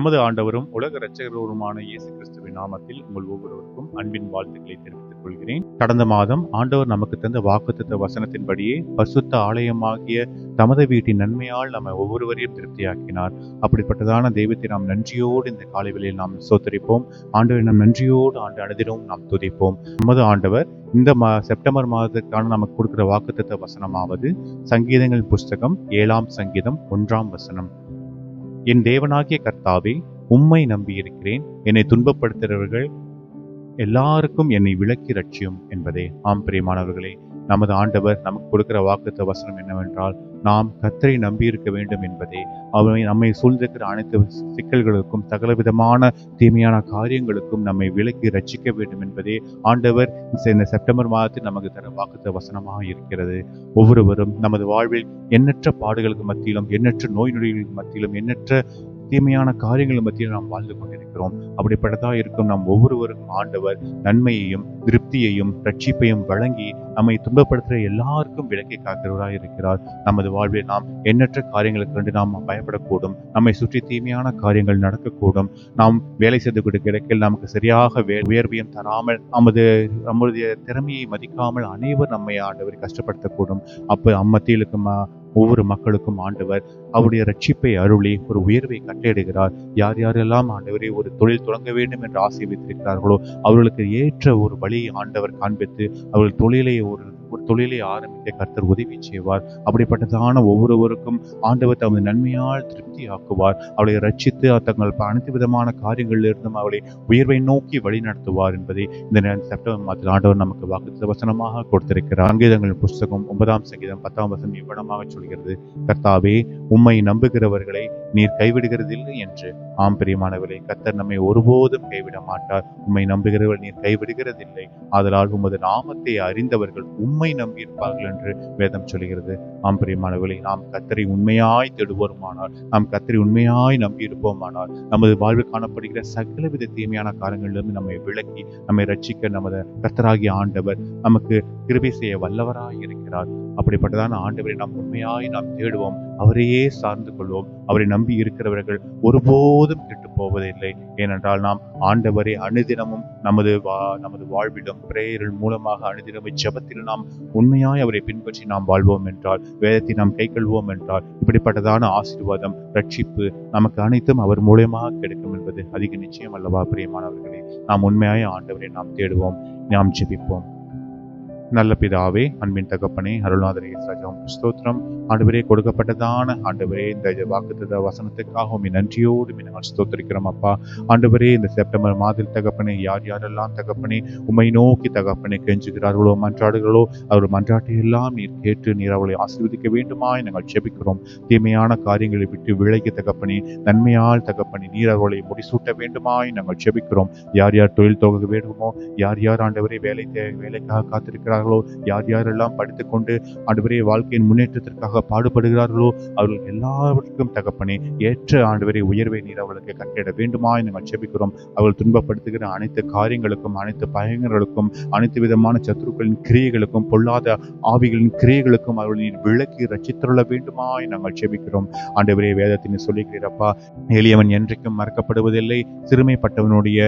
நமது ஆண்டவரும் உலக இரட்சகருமான இயேசு கிறிஸ்துவின் நாமத்தில் உங்கள் ஒவ்வொருவருக்கும் அன்பின் வாழ்த்துக்களை தெரிவித்துக் கொள்கிறேன். கடந்த மாதம் ஆண்டவர் நமக்கு தந்த வாக்குத்தத்த வசனத்தின்படியே பசுத்த ஆலயமாகிய தமது வீட்டின் நன்மையால் நம்ம ஒவ்வொருவரையும் திருப்தியாக்கினார். அப்படிப்பட்டதான தெய்வத்தை நாம் நன்றியோடு இந்த காலைவெளியில் நாம் சோத்தரிப்போம். ஆண்டவரை நாம் நன்றியோடு ஆண்டு அனுதினமும் நாம் துதிப்போம். நமது ஆண்டவர் இந்த மா செப்டம்பர் மாதத்துக்கான நமக்கு கொடுக்கிற வாக்குத்தத்த வசனமாவது சங்கீதங்கள் புஸ்தகம் ஏழாம் சங்கீதம் ஒன்றாம் வசனம். என் தேவனாகிய கர்த்தாவே உம்மை நம்பியிருக்கிறேன். என்னை துன்பப்படுத்துகிறவர்கள் எல்லாருக்கும் என்னை விளக்கி ரட்சியும் என்பதே. ஆம் பிரியமானவர்களே நமது ஆண்டவர் நமக்கு கொடுக்கிற வாக்குத்த வசனம் என்னவென்றால் நாம் கத்தரை நம்பியிருக்க வேண்டும் என்பதே. அவரை நம்மை சூழ்ந்திருக்கிற அனைத்து சிக்கல்களுக்கும் சகலவிதமான தீமையான காரியங்களுக்கும் நம்மை விலக்கி ரட்சிக்க வேண்டும் என்பதே ஆண்டவர் இந்த செப்டம்பர் மாதத்தில் நமக்கு தர வாக்குத்த வசனமாக இருக்கிறது. ஒவ்வொருவரும் நமது வாழ்வில் எண்ணற்ற பாடுகளுக்கு மத்தியிலும் எண்ணற்ற நோய் நொடிகளுக்கு மத்தியிலும் எண்ணற்ற தீமையான காரியங்கள் மத்தியில் நாம் வாழ்ந்து கொண்டிருக்கிறோம். அப்படிப்பட்டதா இருக்கும் நாம் ஒவ்வொருவருக்கும் ஆண்டவர் நன்மையையும் திருப்தியையும் ரட்சிப்பையும் வழங்கி நம்மை துன்பப்படுத்துகிற எல்லாருக்கும் விலக்கி காக்கிறவராக இருக்கிறார். நமது வாழ்வில் நாம் எண்ணற்ற காரியங்களுக்கு கண்டு நாம் பயப்படக்கூடும். நம்மை சுற்றி தீமையான காரியங்கள் நடக்கக்கூடும். நாம் வேலை செய்து கொடுக்க இடத்தில் நமக்கு சரியாக வே உயர்வையும் தராமல் நமது நம்முடைய திறமையை மதிக்காமல் அனைவர் நம்மை ஆண்டவரை கஷ்டப்படுத்தக்கூடும். அப்போ அம்மத்தியிலுக்கும் ஒவ்வொரு மக்களுக்கும் ஆண்டவர் அவருடைய ரட்சிப்பை அருளி ஒரு உயர்வை கட்டளையிடுகிறார். யார் யாரெல்லாம் ஆண்டவரை ஒரு தொழில் தொடங்க வேண்டும் என்று ஆசை வைத்திருக்கிறார்களோ அவர்களுக்கு ஏற்ற ஒரு வழியை ஆண்டவர் காண்பித்து அவர்கள் தொழிலை ஒரு ஒரு தொழிலை ஆரம்பிக்க கர்த்தர் உதவி செய்வார். அப்படிப்பட்டதான ஒவ்வொருவருக்கும் ஆண்டவர் தமது நன்மையால் திருப்தி ஆக்குவார் அவளை ரட்சித்து தங்கள் அனைத்து விதமான காரியங்களிலிருந்தும் அவளை உயர்வை நோக்கி வழி நடத்துவார் என்பதை இந்த செப்டம்பர் மாதத்தில் ஆண்டவர் நமக்கு வாக்கு வசனமாக கொடுத்திருக்கிறார். சங்கீதங்கள் புஸ்தகம் ஒன்பதாம் சங்கீதம் பத்தாம் வசனம் இவ்வளமாக சொல்கிறது. கர்த்தாவே உம்மை நம்புகிறவர்களை நீர் கைவிடுகிறதில்லை என்று. ஆம் பிரியமானவர்களே கத்தர் நம்மை ஒருபோதும் கைவிட மாட்டார். உம்மை நம்புகிறவர்கள் நீர் கைவிடுகிறதில்லை. அதனால் உமது நாமத்தை அறிந்தவர்கள் உம்மை நம்பியிருப்பார்கள் என்று வேதம் சொல்கிறது. ஆம் பிரியமானவர்களே நாம் கத்தரை உண்மையாய் தேடுவோருமானால் நாம் கத்தரை உண்மையாய் நம்பியிருப்போமானால் நமது வாழ்வில் காணப்படுகிற சகலவித தீமையான காரியங்களிலிருந்து நம்மை விளக்கி நம்மை ரட்சிக்க நமது கத்தராகிய ஆண்டவர் நமக்கு கிருபை செய்ய வல்லவராய் இருக்கிறார் அப்படிப்பட்டதான ஆண்டவரை நாம் உண்மையாய் நாம் தேடுவோம். அவரையே சார்ந்து கொள்வோம். அவரை நம்பி இருக்கிறவர்கள் ஒருபோதும் கெட்டு போவதில்லை. ஏனென்றால் நாம் ஆண்டவரை அனுதினமும் நமது வா நமது வாழ்விடம் பிரேயர்கள் மூலமாக அணுதினம் ஜபத்தில் நாம் உண்மையாய் அவரை பின்பற்றி நாம் வாழ்வோம் என்றால் வேதத்தை நாம் கை கொள்வோம் என்றால் இப்படிப்பட்டதான ஆசீர்வாதம் ரட்சிப்பு நமக்கு அனைத்தும் அவர் மூலயமாக கிடைக்கும் என்பது அதிக நிச்சயம் அல்லவா பிரியமானவர்களே? நாம் உண்மையாய ஆண்டவரை நாம் தேடுவோம். நாம் ஜெபிப்போம். நல்ல பிதாவே அன்பின் தகப்பனே அருள்நாதரே சஜம் ஸ்தோத்திரம் ஆண்டவரே கொடுக்கப்பட்டதான ஆண்டவரே இந்த வாக்குத்த வசனத்துக்காகவும் நன்றியோடு நாங்கள் ஸ்தோத்திரிக்கிறோம் அப்பா. ஆண்டவரே இந்த செப்டம்பர் மாதத்தில் தகப்பனே யார் யாரெல்லாம் தகப்பனே உமை நோக்கி தகப்பனே கெஞ்சுகிறார்களோ மன்றாடுகளோ அவர்கள் மன்றாட்டை எல்லாம் நீர் கேட்டு நீர் அவளை ஆசீர்வதிக்க வேண்டுமாய் நாங்கள் செபிக்கிறோம் தீமையான காரியங்களை விட்டு விலகி தகப்பனே நன்மையால் தகப்பனே நீர் அவர்களை முடிசூட்ட வேண்டுமாய் நாங்கள் செபிக்கிறோம் யார் யார் தொழில் தொகை வேண்டுமோ யார் யார் ஆண்டவரே வேலை வேலைக்காக காத்திருக்கிறார் இருக்கிறார்களோ யார் யாரெல்லாம் படித்துக்கொண்டு ஆண்டவரே வாழ்க்கையின் முன்னேற்றத்திற்காக பாடுபடுகிறார்களோ அவர்கள் எல்லாவற்றுக்கும் தகப்பனே ஏற்ற ஆண்டுவரை உயர்வை நீர் அவர்களுக்கு கட்டிட வேண்டுமா? நாங்கள் செபிக்கிறோம் அவர்கள் துன்பப்படுத்துகிற அனைத்து காரியங்களுக்கும் அனைத்து பயங்கர்களுக்கும் அனைத்து விதமான சத்துருக்களின் கிரியைகளுக்கும் பொல்லாத ஆவிகளின் கிரியைகளுக்கும் அவர்கள் நீர் விளக்கி ரச்சித்துள்ள வேண்டுமா? நாங்கள் செபிக்கிறோம் ஆண்டவரே வேதத்தினை சொல்லிக்கிறப்பா எளியவன் என்றைக்கும் மறக்கப்படுவதில்லை. சிறுமைப்பட்டவனுடைய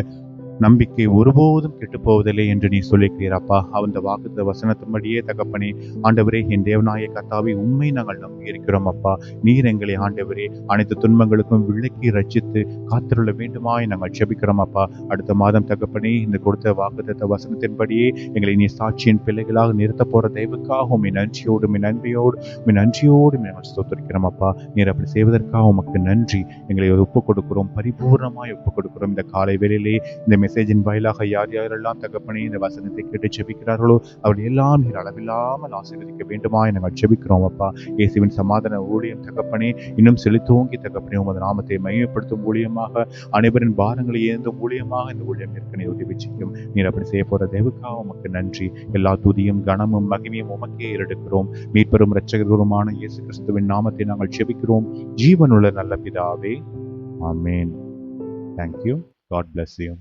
நம்பிக்கை ஒருபோதும் கெட்டுப்போவதில்லை என்று நீ சொல்லிக்கிறீரப்பா அந்த வாக்குத்த வசனத்தின்படியே தகப்பனே ஆண்டவரே என் தேவநாய கத்தாவை உண்மை நாங்கள் நம்பி இருக்கிறோம் அப்பா. நீர் எங்களை ஆண்டவரே அனைத்து துன்பங்களுக்கும் விளக்கி ரச்சித்து காத்திருள்ள வேண்டுமாய் நாங்கள் செபிக்கிறோம் அப்பா. அடுத்த மாதம் தகப்பனே இந்த கொடுத்த வாக்குத்த வசனத்தின்படியே எங்களை நீ சாட்சியின் பிள்ளைகளாக நிறுத்த போற தெய்வுக்காக உண்மை நன்றியோடு உண்மை நன்றியோடு உண்மை நன்றியோடு நாங்கள் ஸ்தோத்திருக்கிறோம் அப்பா. நீர் அப்படி செய்வதற்காக உமக்கு நன்றி. எங்களை ஒப்புக் கொடுக்கிறோம் பரிபூர்ணமாய் ஒப்புக் கொடுக்கிறோம் இந்த காலை வேளையிலே இந்த மெசேஜின் வாயிலாக யார் யாரெல்லாம் தகப்பனே இந்த வசனத்தை கேட்டு செபிக்கிறார்களோ அவர்கள் எல்லாம் நீர் அளவில்லாமல் ஆசீர்வதிக்க வேண்டுமா நாங்கள் செபிக்கிறோம் அப்பா. இயேசுவின் சமாதான ஊழியம் தகப்பனே இன்னும் செலுத்தோங்கி தகப்பனே உமது நாமத்தை மையப்படுத்தும் ஊழியமாக அனைவரின் பாரங்களை ஏந்தும் ஊழியமாக இந்த ஊழியம் ஏற்கனவே உதவி செய்யும் நீர் அப்படி செய்ய போற தேவுக்காக உமக்கு நன்றி. எல்லா துதியும் கனமும் மகிமையும் உமக்கே ஏறெடுக்கிறோம். மீட்பெரும் இரட்சகருமான இயேசு கிறிஸ்துவின் நாமத்தை நாங்கள் செபிக்கிறோம் ஜீவனுள்ள நல்ல பிதாவே. ஆமேன். Thank you God bless you